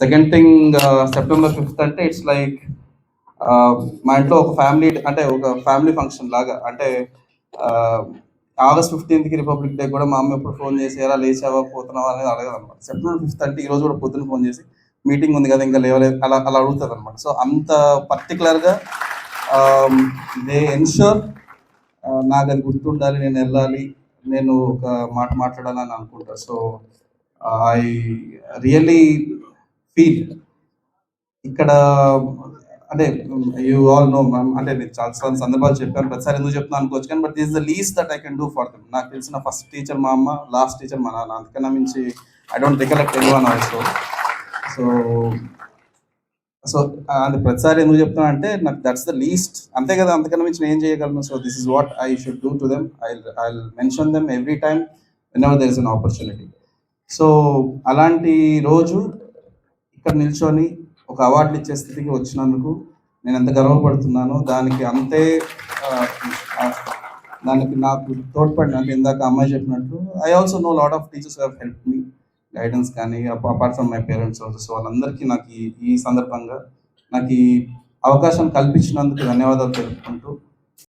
Second thing September fifth అంటే it's like uh, మా ఇంట్లో ఒక ఫ్యామిలీ అంటే ఒక ఫ్యామిలీ ఫంక్షన్ లాగా అంటే ఆగస్ట్ ఫిఫ్టీన్త్కి రిపబ్లిక్ డే కూడా మా అమ్మ ఎప్పుడు ఫోన్ చేసి ఎలా లేచావా? పోతున్నావా? అనేది అడగదు అనమాట సెప్టెంబర్ ఫిఫ్త్ అంటే ఈ రోజు కూడా పొద్దున్న ఫోన్ చేసి మీటింగ్ ఉంది కదా ఇంకా లేవలేదు. అలా అలా అడుగుతుంది అనమాట సో అంత పర్టికులర్గా దే ఎన్ష్యూర్ నాకు అది గుర్తుండాలి నేను వెళ్ళాలి నేను ఒక మాట మాట్లాడాలని అనుకుంటా. సో ఐ రియల్లీ ఫీల్ ఇక్కడ అంటే యూ ఆల్ నో అంటే నేను చాలా సందర్భాలు చెప్పాను. ప్రతిసారి ఎందుకు చెప్తున్నాను అనుకోవచ్చు కానీ but this the least that I can do for them నాకు తెలిసిన ఫస్ట్ టీచర్ మా అమ్మ లాస్ట్ టీచర్ మా నాన్న. అంతకన్నా మించి I don't recollect anyone also so so అది ప్రతిసారి ఎందుకు చెప్తున్నా అంటే నాకు దట్స్ ద లీస్ట్ అంతే కదా అంతకన్నా మించి నేను ఏం చేయగలను? So this is what I should do to them I I mention them every time whenever there is an opportunity so అలాంటి రోజు ఇక్కడ నిల్చొని ఒక అవార్డులు ఇచ్చే స్థితికి వచ్చినందుకు నేను ఎంత గర్వపడుతున్నాను దానికి అంతే దానికి నాకు తోడ్పడినట్టు ఇందాక అమ్మాయి చెప్పినట్టు I also know lot of teachers have help me guidance కానీ apart from my parents also so వాళ్ళందరికీ నాకు ఈ ఈ సందర్భంగా నాకు ఈ అవకాశం కల్పించినందుకు ధన్యవాదాలు తెలుపుకుంటూ